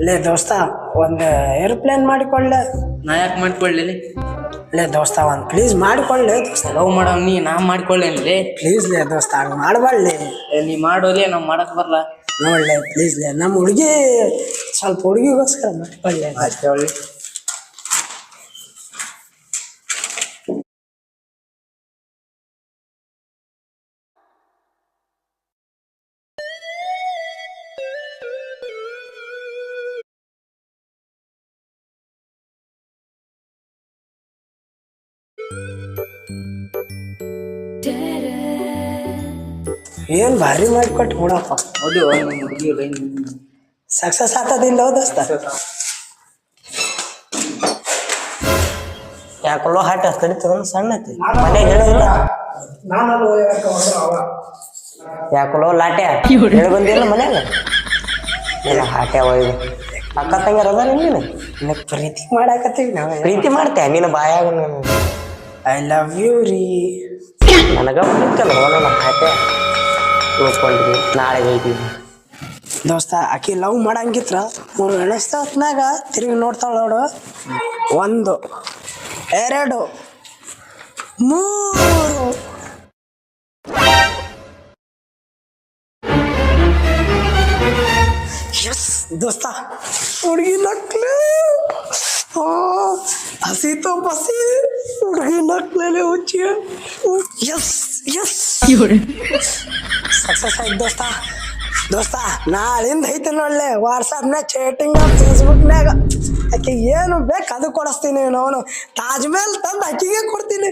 ಲೇ ದೋಸ್ತ ಒಂದು ಏರೋಪ್ಲೇನ್ ಮಾಡಿಕೊಳ್ಳೆ. ನಾ ಯಾಕೆ ಮಾಡ್ಕೊಳ್ಳಿ ಲೇ? ದೋಸ್ತ ಒಂದು ಪ್ಲೀಸ್ ಮಾಡಿಕೊಳ್ಳೆ. ದೋಸ್ತ ಲವ್ ಮಾಡೋ ನೀ ನಾ ಮಾಡ್ಕೊಳ್ಳೇನ್ಲಿ ಪ್ಲೀಸ್ ಲೇ ದೋಸ್ತ ಹಂಗೆ ಮಾಡಬಾರ್ಲಿ. ಏ, ನೀ ಮಾಡೋಲಿ ನಾವ್ ಮಾಡಕ್ ಬರಲ್ಲ ನೋಡ್ಲೆ ಪ್ಲೀಸ್ ಲೇ ನಮ್ಮ ಹುಡುಗಿ ಸ್ವಲ್ಪ ಹುಡುಗಿಗೋಸ್ಕರ ಮಾಡಿಕೊಳ್ಳೆ. ಅಷ್ಟೇ ಒಳ್ಳೆ ಏನು ಭಾರಿ ಮಾಡಿಕೊಟ್ಟು ಬಿಡಪ್ಪ. ಹೌದು ನಿಮ್ಮ ಹುಡುಗಿ ಸಕ್ಸಸ್ ಆಗ್ತದಿಲ್ಲ ದೋಸ್ತ? ಯಾಕಲ್ಲೋ ಹಾಟ್ ಕಡಿತದ ಸಣ್ಣ ಐತಿ. ಮನೆ ಹೇಳಿಲ್ಲ ಯಾಕಲ್ಲೋ ಲಾಟೆ. ಹೇಳಿ ಬಂದಿಲ್ಲ ಮನ್ಯಾಗ ಇಲ್ಲ ಹಾಟೆ ಒಯ್ದು ಅಕ್ಕ ತಂಗ್ಯಾರ ನಿನ್ನ ಪ್ರೀತಿ ಮಾಡಾಕತ್ತೀವಿ ನಾವು. ಪ್ರೀತಿ ಮಾಡ್ತೇ ನೀನು ಬಾಯಾಗ ನಾನು ಐ ಲವ್ ಯು ರೀ ನನಗ ಬಿಡ್ತಲ್ಲ ಹೋಗೋಣ ಹಾಟ್ಯ ತಿಳ್ಕೊಂಡ್ವಿ ನಾಳೆ ಹೋಗ್ತೀವಿ ದೋಸ್ತ ಆಕಿ ಲವ್ ಮಾಡಂಗಿತ್ರ? ಮೂರು ಗಣೇಶ ಹೊತ್ನಾಗ ತಿರುಗಿ ನೋಡ್ತಾಳ ನೋಡು. ಒಂದು ಎರಡು ಮೂರು. ಎಸ್ ದೋಸ್ತ. ಹುಡುಗಿ ನಕ್ಲೆ. ಹಸಿತು ಬಸಿ ಹುಡುಗಿ ನಕ್ಲೆ ಹುಚ್ಚಿ. S S. ಸಕ್ಸಸ್ ಆಯ್ತು ದೋಸ್ತ. ದೋಸ್ತ ನಾಳಿಂದ ಐತಿ ನೋಡ್ಲೆ ವಾಟ್ಸಪ್ನಾಗ ಚೇಟಿಂಗ್ ಫೇಸ್ಬುಕ್ನಾಗ ಆಕೆ ಏನು ಬೇಕು ಅದು ಕೊಡಿಸ್ತೀನಿ ನಾನು ತಾಜ್ ಮಹಲ್ ತಂದು ಅಕ್ಕಿಗೆ ಕೊಡ್ತೀನಿ.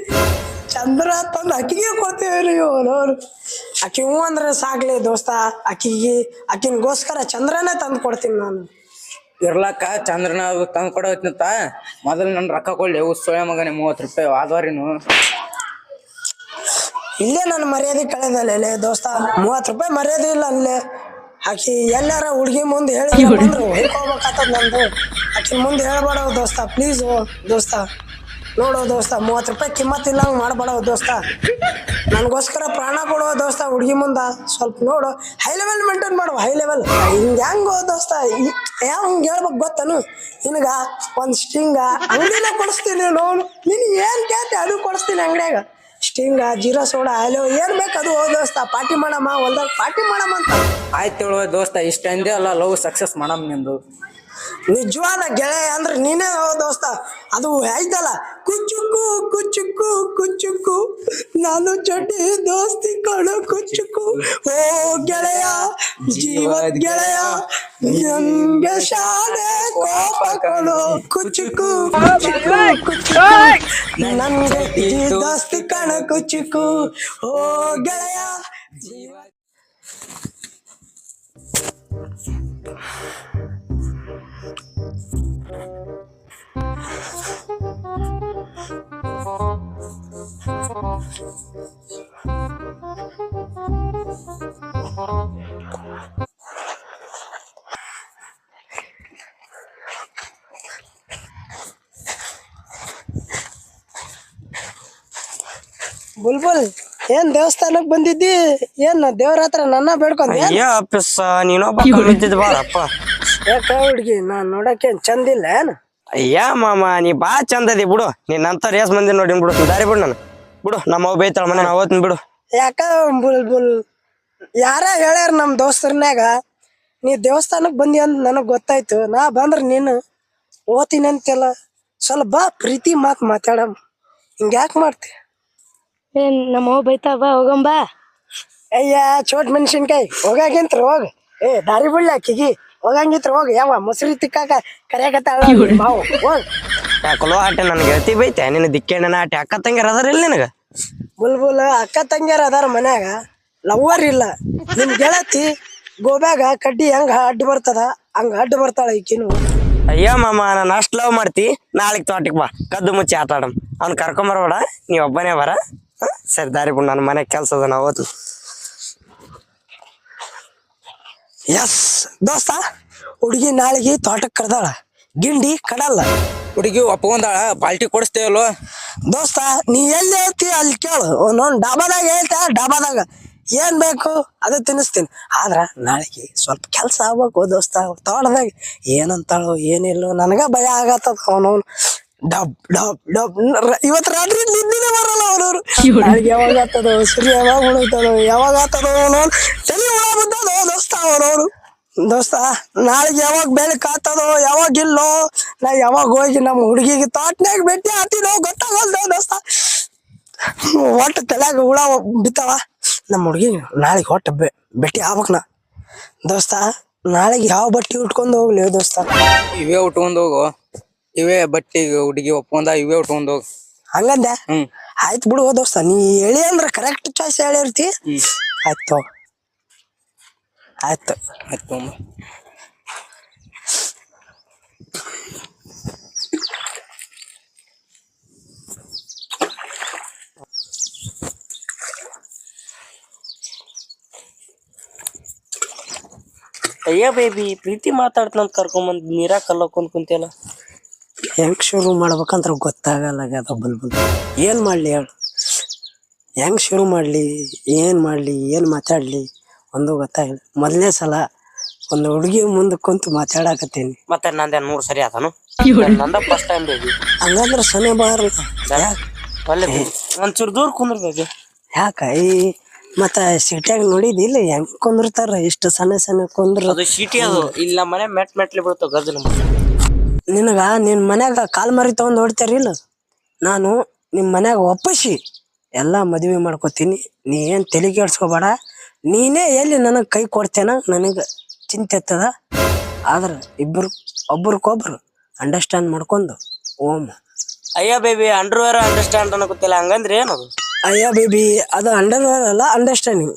ಚಂದ್ರ ತಂದು ಅಕ್ಕಿಗೆ ಕೊಡ್ತೀವಿ ನೀವು ನೋಡು ಆಕೆ ಹ್ಞೂ ಅಂದ್ರೆ ಸಾಕ್ಲಿ ದೋಸ್ತ ಆಕಿಗೆ ಆಕಿನ್ಗೋಸ್ಕರ ಚಂದ್ರನೇ ತಂದು ಕೊಡ್ತೀನಿ ನಾನು. ಇರ್ಲಕ್ಕ ಚಂದ್ರನ ತಂದ್ ಕೊಡೋತ್ನಂತ ಮೊದಲು ನನ್ನ ರೊಕ್ಕ ಕೊಡ್ಲಿ ಅವು ಮಗನಿ ಮೂವತ್ತು ರೂಪಾಯಿ ಆದ್ವಾರಿನು ಇಲ್ಲೇ ನನ್ನ ಮರ್ಯಾದೆ ಕಳೆದಲ್ಲ ದೋಸ್ತ, ಮೂವತ್ತು ರೂಪಾಯಿ ಮರ್ಯಾದೆ ಇಲ್ಲ ಅಲ್ಲೇ. ಆಕಿ ಎಲ್ಲಾರ ಹುಡುಗಿ ಮುಂದೆ ಹೇಳಿ ಬಂದ್ರು ಹೇಳ್ಕೋಬೇಕಾಗ್ತದ ನಂದು. ಆಕಿ ಮುಂದೆ ಹೇಳ್ಬೇಡ ದೋಸ್ತ ಪ್ಲೀಸ್ ದೋಸ್ತ. ನೋಡು ದೋಸ್ತ, ಮೂವತ್ತು ರೂಪಾಯಿ ಕಿಮ್ಮತ್ ಇಲ್ಲ, ಹಂಗೆ ಮಾಡ್ಬೇಡ ದೋಸ್ತ. ನನಗೋಸ್ಕರ ಪ್ರಾಣ ಕೊಡುವ ದೋಸ್ತ, ಹುಡುಗಿ ಮುಂದ. ಸ್ವಲ್ಪ ನೋಡು ಹೈ ಲೆವೆಲ್ ಮೇಂಟೈನ್ ಮಾಡುವ ಹೈ ಲೆವೆಲ್ ಹಿಂಗೆ ಹೆಂಗೋ ದೋಸ್ತ ಯಾವ ಹಂಗೆ ಹೇಳ್ಬೇಕು ಗೊತ್ತನು? ನಿನಗ ಒಂದು ಸ್ಟಿಂಗ ಅಂಗಡಿನ ಕೊಡಿಸ್ತೀನಿ ನೋಡು. ನೀನು ಏನು ಕೇಳ್ತಿ ಅದು ಕೊಡಿಸ್ತೀನಿ ಅಂಗಡಿಯಾಗ. ಸ್ಟಿಂಗ ಜೀರಾ ಸೋಡಾ ಹಲೋ ಏನು ಬೇಕು ಅದು ದೋಸ್ತ. ಪಾರ್ಟಿ ಮಾಡಮ್ಮ, ಹೊಲ್ದಾಗ ಪಾರ್ಟಿ ಮಾಡಮ್ಮ ಅಂತ. ಆಯ್ತು ಹೇಳುವ ದೋಸ್ತ ಇಷ್ಟ ಅಲ್ಲ, ಲವ್ ಸಕ್ಸಸ್ ಮಾಡಮ್ ನಿಂದು. ನಿಜವಾದ ಗೆಳೆಯ ಅಂದ್ರೆ ನೀನೇ ದೋಸ್ತ. ಅದು ಆಯ್ತಲ್ಲ ಕುಚ್ಚುಕು ಕುಚ್ಚುಕು ಕುಚ್ಚುಕು ನಾನು ಚಟಿ ದೋಸ್ತಿ ಕಣು ಕುಚ್ಚುಕು ಓ ಗೆಳೆಯ ಜೀವ ಗೆಳೆಯ, ನಂಗೆ ಶಾಲೆ ಕೋಪ ಕಳು ಕುಚ್ಚುಕು ಕುಚ್ಚುಕು ಕುಚ್ಚುಕು ನನ್ಗೆ ಈ ದೋಸ್ತಿ ಕಣ ಕುಚ್ಚುಕು ಓ ಗೆಳೆಯ, ಜೀವ ಬುಲ್ಬುಲ್ ಏನ್ ದೇವಸ್ಥಾನಕ್ ಬಂದಿದ್ದಿ? ಏನ್ ದೇವ್ರ ಹತ್ರ ನನ್ನ ಬೇಡ್ಕೊಂಡಿ? ಅಯ್ಯ ಪಿಸ್ಸ ನೀನೊಬ್ಬ ಕಮ್ಮಿದ್ದಿದ್ ಬಾರಪ್ಪ. ಯಾಕ ಹುಡ್ಗಿ? ನಾನ್ ನೋಡಕ್ಕೆ ಚಂದಿಲ್ಲ ಏನ್? ಅಯ್ಯ ಮಾಮ ನೀ ಬಾ ಚಂದ ಅದಿ ಬಿಡು. ನಿನ್ನಂತ ರೇಸ್ ಮಂದಿ ನೋಡಿ ಬಿಡು. ದಾರಿ ಬಿಡು ನಾನು. ಬಿಡು ನಮ್ಮ ಅವ್ ಬೈತಾಳ ಮನೆ ನಾವು ಓದ್ತೀನಿ ಬಿಡು. ಯಾಕ ಬುಲ್ಬುಲ್? ಯಾರ ಹೇಳ್ಯಾರ ನಮ್ ದೋಸ್ತರ್ನ್ಯಾಗ ನೀ ದೇವಸ್ಥಾನಕ್ ಬಂದಿ ಅಂತ ನನಗ್ ಗೊತ್ತಾಯ್ತು. ನಾ ಬಂದ್ರ ನೀನು ಓದ್ತೀನಿ ಅಂತೆಲ್ಲ ಸ್ವಲ್ಪ ಬಾ ಪ್ರೀತಿ ಮಾತ್ ಮಾತಾಡಮ್ಮ ಹಿಂಗ್ಯಾಕ್ ಮಾಡ್ತಿ? ಏನ್ ನಮ್ಮ ಬೈತಾವ ಬೈತಾ ಬಾ ಹೋಗಂಬ ಅಯ್ಯ ಚೋಟ್ ಮೆಣಸಿನ್ಕಾಯಿ ಹೋಗಾಗಿಂತ್ರ ಹೋಗ್. ಏ ದಾರಿ ಬಿಡ್ಲ ಆಕಿಗಿ ಹೋಗಂಗಿತ್ರ ಹೋಗ್. ಯಾವ ಮೊಸರಿ ತಿಕ್ಕಾಕ ಕರೆಯಕತ್ತಾಳ? ಮಾವು ಹೋಗ್. ಯಾಕಲೋ ಆಟ ನನ್ ಗೆಳತಿ ಬೈತೆ. ನಿನ್ನ ದಿಕ್ಕೆಣ್ಣನ ಆಟ ಅಕ್ಕ ತಂಗ್ಯಾರ ಅದಾರ ಇಲ್ಲ ನಿನಗ? ಬುಲ್ಬುಲ್ ಅಕ್ಕ ತಂಗ್ಯಾರ ಅದಾರ ಮನ್ಯಾಗ. ಲವ್ವರ್ ಇಲ್ಲ. ನಿನ್ ಗೆಳತಿ ಗೋಬ್ಯಾಗ ಕಡ್ಡಿ ಹೆಂಗ ಅಡ್ಡ ಬರ್ತದ ಹಂಗ ಅಡ್ಡ ಬರ್ತಾಳ ಈಕಿನು. ಅಯ್ಯೋ ಮಾಮ ನಾನು ಅಷ್ಟು ಲವ್ ಮಾಡ್ತಿ. ನಾಳೆಗ್ ತೋಟಕ್ಕೆ ಬಾ. ಕದ್ದು ಮುಚ್ಚಿ ಆಟ ಆಡಮ್ ಅವ್ನ್ ಕರ್ಕೊಂಬರ್ಬೇಡ. ನೀ ಒಬ್ಬನೇ ಬರ? ಸರಿ ದಾರಿ ಬಿಡು ನನ್ನ ಮನೆ ಕೆಲ್ಸ ಅದ ನಾ ಓದ್ಲು. ಎಸ್ ದೋಸ್ತ ಹುಡುಗಿ ನಾಳೆಗೆ ತೋಟಕ್ಕೆ ಕರೆದಾಳ ಗಿಂಡಿ ಕಡಲ್ಲ. ಹುಡುಗಿ ಒಪ್ಕೊಂಡಾಳ ಪಾಲ್ಟಿ ಕೊಡಿಸ್ತೇವಲ್ವ ದೋಸ್ತ ನೀ ಎಲ್ಲಿ ಹೇಳ್ತಿ ಅಲ್ಲಿ ಕೇಳು. ಒಂದೊಂದು ಡಾಬಾದಾಗ ಹೇಳ್ತಾ ಡಾಬಾದಾಗ. ಏನ್ ಬೇಕು ಅದು ತಿನ್ನಿಸ್ತೀನಿ. ಆದ್ರ ನಾಳೆಗೆ ಸ್ವಲ್ಪ ಕೆಲಸ ಆಗ್ಬೇಕು ದೋಸ್ತ ತೋಟದಾಗ. ಏನಂತಾಳೋ ಏನಿಲ್ಲ ನನಗ ಭಯ ಆಗತ್ತದ. ಅವನವನು ಡಬ್ ಡಬ್ ಡಬ್ ಇವತ್ತು ರಾತ್ರಿ ನಿನ್ನೆ ಬರಲ್ಲ ನಾಳೆಗೆ ಯಾವಾಗ ಆಗ್ತದೋ ಸರಿ ಯಾವಾಗ ಮುಳುಗ್ತಾನೋ ಯಾವಾಗ ಆಗ್ತದೋ ನೋಡ್. ತಲೆ ಹುಳ ಬಿದ್ದದೋ ದೋಸ್ತ ಅವನವ್ರು ದೋಸ್ತ ನಾಳೆಗೆ ಯಾವಾಗ ಬೆಳಕ್ ಆಗ್ತದೋ ಯಾವಾಗ ಇಲ್ಲೋ ನಾ ಯಾವಾಗ ಹೋಗಿ ನಮ್ಮ ಹುಡುಗಿಗೆ ತಾಟ್ನಾಗ ಭೇಟಿ ಆಗ್ತೀನೋ ಗೊತ್ತಾಗಲ್ದೋ ದೋಸ್ತ. ಒಟ್ಟು ತಲೆಯಾಗ ಹುಳ ಬಿತ್ತಾವ. ನಮ್ಮ ಹುಡುಗಿ ನಾಳೆಗೆ ಹೊಟ್ಟೆ ಬೆ ಭೇಟಿ ಆಗ್ಬೇಕ್ ನಾ. ದೋಸ್ತ ನಾಳೆಗೆ ಯಾವ ಬಟ್ಟೆ ಉಟ್ಕೊಂಡು ಹೋಗ್ಲಿ ದೋಸ್ತ. ಇವೇ ಉಟ್ಕೊಂಡ್ ಹೋಗು. ಇವೇ ಬಟ್ಟೆ ಹುಡುಗಿ ಒಪ್ಕೊಂಡ ಇವೇ ಉಟ್ಕೊಂಡು ಹೋಗು. ಹಂಗಂದೆ? ಹ್ಮ್. ಆಯ್ತು ಬಿಡು ದೋಸ್ತ ನೀ ಹೇಳಿ ಅಂದ್ರೆ ಕರೆಕ್ಟ್ ಚಾಯ್ಸ್ ಹೇಳಿರ್ತಿ ಆಯ್ತು ಆಯ್ತು ಆಯ್ತು. ಅಯ್ಯ ಬೇಬಿ ಪ್ರೀತಿ ಮಾತಾಡ್ತಂತ ಕರ್ಕೊಂಬಂದ್ ನೀರಾಗ ಕಲ್ಲಕೊಂಡ್ ಕುಂತಿಯಲ್ಲ. ಹೆಂಗ್ ಶುರು ಮಾಡ್ಬೇಕಂತ ಗೊತ್ತಾಗಲ್ಲ ಆಗ್ಯದ ಬಲ್ಬಲ್ ಏನ್ ಮಾಡ್ಲಿ ಹೇಳು. ಹೆಂಗ್ ಶುರು ಮಾಡ್ಲಿ ಏನ್ ಮಾಡ್ಲಿ ಏನ್ ಮಾತಾಡ್ಲಿ ಒಂದು ಗೊತ್ತಾಗಿಲ್ಲ. ಮೊದಲನೇ ಸಲ ಒಂದು ಹುಡುಗಿ ಮುಂದೆ ಕುಂತು ಮಾತಾಡಕತ್ತೀನಿ. ಮತ್ತೆ ನಂದೇ ಮೂರು ಸರಿ ಆತನು? ನಂದ ಫಸ್ಟ್ ಟೈಮ್ ಬೇಬಿ. ಹಂಗಂದ್ರೆ ಸನೆ ಬಾರಲ್ಲ ಒಳ್ಳೆ ಒಂಚೂರು ದೂರ ಕುಂದ್ರ ಬೇಬಿ. ಯಾಕ? ಈ ಮತ್ತ ಸಿಟಿಯಾಗ ನೋಡಿದಿಲ್ಲ ಹೆಂಗ್ ಕುಂದಿರ್ತಾರ? ಇಷ್ಟು ಸಣ್ಣ ಸಣ್ಣ ಕುಂದ್ರ ಅದು ಶೀಟಿ ಅದು. ಇಲ್ಲ ಮನೆ ಮೆಟ್ ಮೆಟ್ಲಿ ಬಿಡ್ತಾವ ಗದ್ದು ನಮ್ಮ ನಿನಗ ನಿನ್ ಮನ್ಯಾಗ ಕಾಲ್ ಮರಿ ತಗೊಂಡ್ ನೋಡ್ತಾರಿಲ್ಲ ನಾನು ನಿಮ್ ಮನ್ಯಾಗ ಒಪ್ಪಿಸಿ ಎಲ್ಲ ಮದುವೆ ಮಾಡ್ಕೋತೀನಿ. ನೀ ಏನ್ ತಲೆ ಕೆಡ್ಸ್ಕೊಬೇಡ ನೀನೇ ಎಲ್ಲಿ ನನಗ್ ಕೈ ಕೊಡ್ತೇನ? ನನಗ ಚಿಂತೆ ಇರ್ತದ ಆದ್ರ ಇಬ್ರು ಒಬ್ರಿಗೊಬ್ರು ಅಂಡರ್ಸ್ಟ್ಯಾಂಡ್ ಮಾಡ್ಕೊಂಡು ಓಮ್. ಅಯ್ಯ ಬೇಬಿ ಅಂಡರ್ವೇರ್ ಅಂಡರ್ಸ್ಟ್ಯಾಂಡ್ ಅನ್ನೋಕತ್ತಿಲ್ಲ ಹಂಗಂದ್ರೆ ಏನದು ಅಯ್ಯ ಬೇಬಿ ಅದು ಅಂಡರ್ವೇರ್ ಅಲ್ಲ ಅಂಡರ್ಸ್ಟ್ಯಾಂಡಿಂಗ್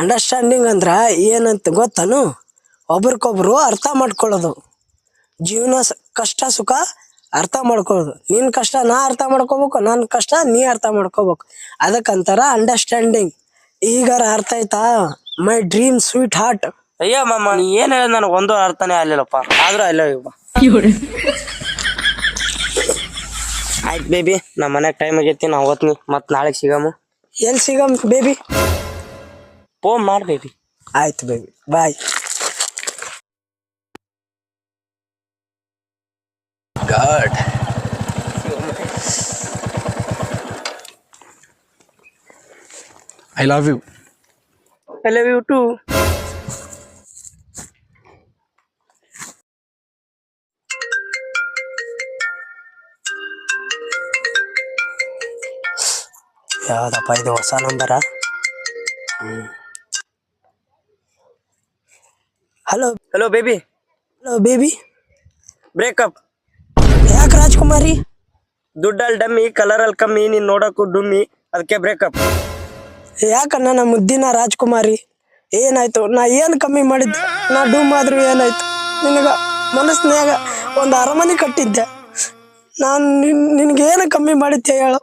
ಅಂಡರ್ಸ್ಟ್ಯಾಂಡಿಂಗ್ ಅಂದ್ರ ಏನಂತ ಗೊತ್ತನು? ಒಬ್ರಿಗೊಬ್ರು ಅರ್ಥ ಮಾಡ್ಕೊಳ್ಳೋದು. ಜೀವನ ಕಷ್ಟ ಸುಖ ಅರ್ಥ ಮಾಡ್ಕೊಳ್ಳೋದು. ನಿನ್ ಕಷ್ಟ ನಾ ಅರ್ಥ ಮಾಡ್ಕೋಬೇಕು ನನ್ನ ಕಷ್ಟ ನೀ ಅರ್ಥ ಮಾಡ್ಕೋಬೇಕು. ಅದಕ್ಕಂತಾರ ಅಂಡರ್ಸ್ಟ್ಯಾಂಡಿಂಗ್ ಈಗಾರ ಅರ್ಥ ಆಯ್ತಾ? ಮೈ ಡ್ರೀಮ್ ಸ್ವೀಟ್ ಹಾರ್ಟ್ ಅಯ್ಯ ಮಾಮ ನೀ ಏನ್ ಹೇಳ ನನಗೆ ಒಂದು ಅರ್ಥನೇ ಆಗ್ಲಿಲ್ಲಪ್ಪ. ಆದ್ರೂ ಅಲ್ಲ ಇವ ಆಯ್ತು ಬೇಬಿ ನಮ್ಮ ಮನೆಗೆ ಟೈಮ್ ಆಗೈತಿ ನಾ ಹೋಗ್ತೀನಿ ಮತ್ತೆ ನಾಳೆಗೆ ಸಿಗಮು. ಎಲ್ಲಿ ಸಿಗಮ್ ಬೇಬಿ ಫೋನ್ ಮಾಡಿ ಬೇಬಿ ಆಯ್ತು baby bye God I love you I love you too ಯಾವ್ದಪ್ಪ ಇದು ಹೊಸ number? Hello hello baby hello baby breakup ಯಾಕೆ ರಾಜ್ಕುಮಾರಿ? ದುಡ್ಡಲ್ ಡಮ್ಮಿ ಕಲರ್ ಅಲ್ಲಿ ಕಮ್ಮಿ ನೀನ್ ನೋಡಕ್ಕೂ ಡುಮ್ಮಿ ಅದಕ್ಕೆ ಬ್ರೇಕಪ್ ಯಾಕಣ್ಣ ನಮ್ಮ ಮುದ್ದಿನ ರಾಜ್ಕುಮಾರಿ? ಏನಾಯ್ತು? ನಾ ಏನ್ ಕಮ್ಮಿ ಮಾಡಿದ್ದೆ ನಾ ಡೂಮ್ ಆದ್ರೂ ಏನಾಯ್ತು? ನಿನಗ ಮನಸ್ನ್ಯಾಗ ಒಂದು ಅರಮನೆ ಕಟ್ಟಿದ್ದೆ. ನಾನು ನಿನ್ ನಿನಗೇನು ಕಮ್ಮಿ ಮಾಡಿದ್ದೆ ಹೇಳು?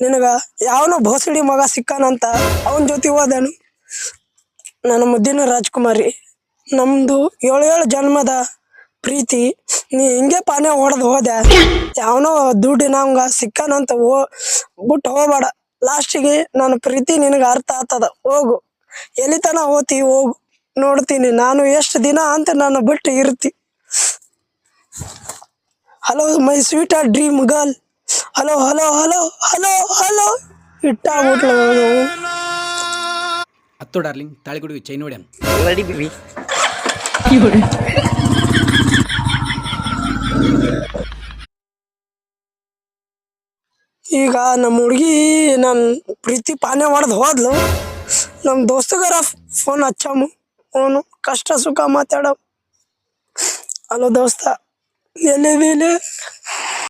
ನಿನಗ ಯಾವನು ಭೋಸಡಿ ಮಗ ಸಿಕ್ಕಾನಂತ ಅವನ ಜೊತೆ ಹೋದನು. ನನ್ನ ಮುದ್ದಿನ ರಾಜ್ಕುಮಾರಿ ನಮ್ದು ಏಳು ಏಳು ಜನ್ಮದ ಪ್ರೀತಿ ನೀ ಹಿಂಗೆ ಪಾನೆ ಹೊಡೆದು ಹೋದೆ. ಯಾವನೋ ದುಡ್ಡು ದುಡ್ಡಿನವಂಗ ಸಿಕ್ಕನಂತ ಹೋ ಬಿಟ್ಟು ಹೋಗ್ಬೇಡ. ಲಾಸ್ಟಿಗೆ ನನ್ನ ಪ್ರೀತಿ ನಿನಗೆ ಅರ್ಥ ಆಗ್ತದ. ಹೋಗು. ಎಲ್ಲಿ ತನ ಹೋತಿ? ಹೋಗು. ನೋಡ್ತೀನಿ. ನಾನು ಎಷ್ಟು ದಿನ ಅಂತ ನಾನು ಬಿಟ್ಟು ಇರ್ತಿ. ಹಲೋ ಮೈ ಸ್ವೀಟ್ ಆ dream girl hello hello hello hello hello ಇಟ್ಟಾಗ್ಬಿಟ್ಲು. ಹತ್ತು ಡಾರ್ಲಿಂಗ್ ತಾಳಿಗುಡಿ ಚೈನ್ ಹೊಡ್ಯಾನ ರೆಡಿ ಬೇಬಿ ಈಗ ನಮ್ಮ ಹುಡುಗಿ ನನ್ನ ಪ್ರೀತಿ ಪಾನೆ ಹೊಡೆದು ಹೋದ್ಲು. ನಮ್ಮ ದೋಸ್ತಗಾರ ಫೋನ್ ಹಚ್ಚಾಮು. ಅವನು ಕಷ್ಟ ಸುಖ ಮಾತಾಡೋ ಹಲೋ ದೋಸ್ತ ಎಲ್ಲಿದ್ದೀನಿ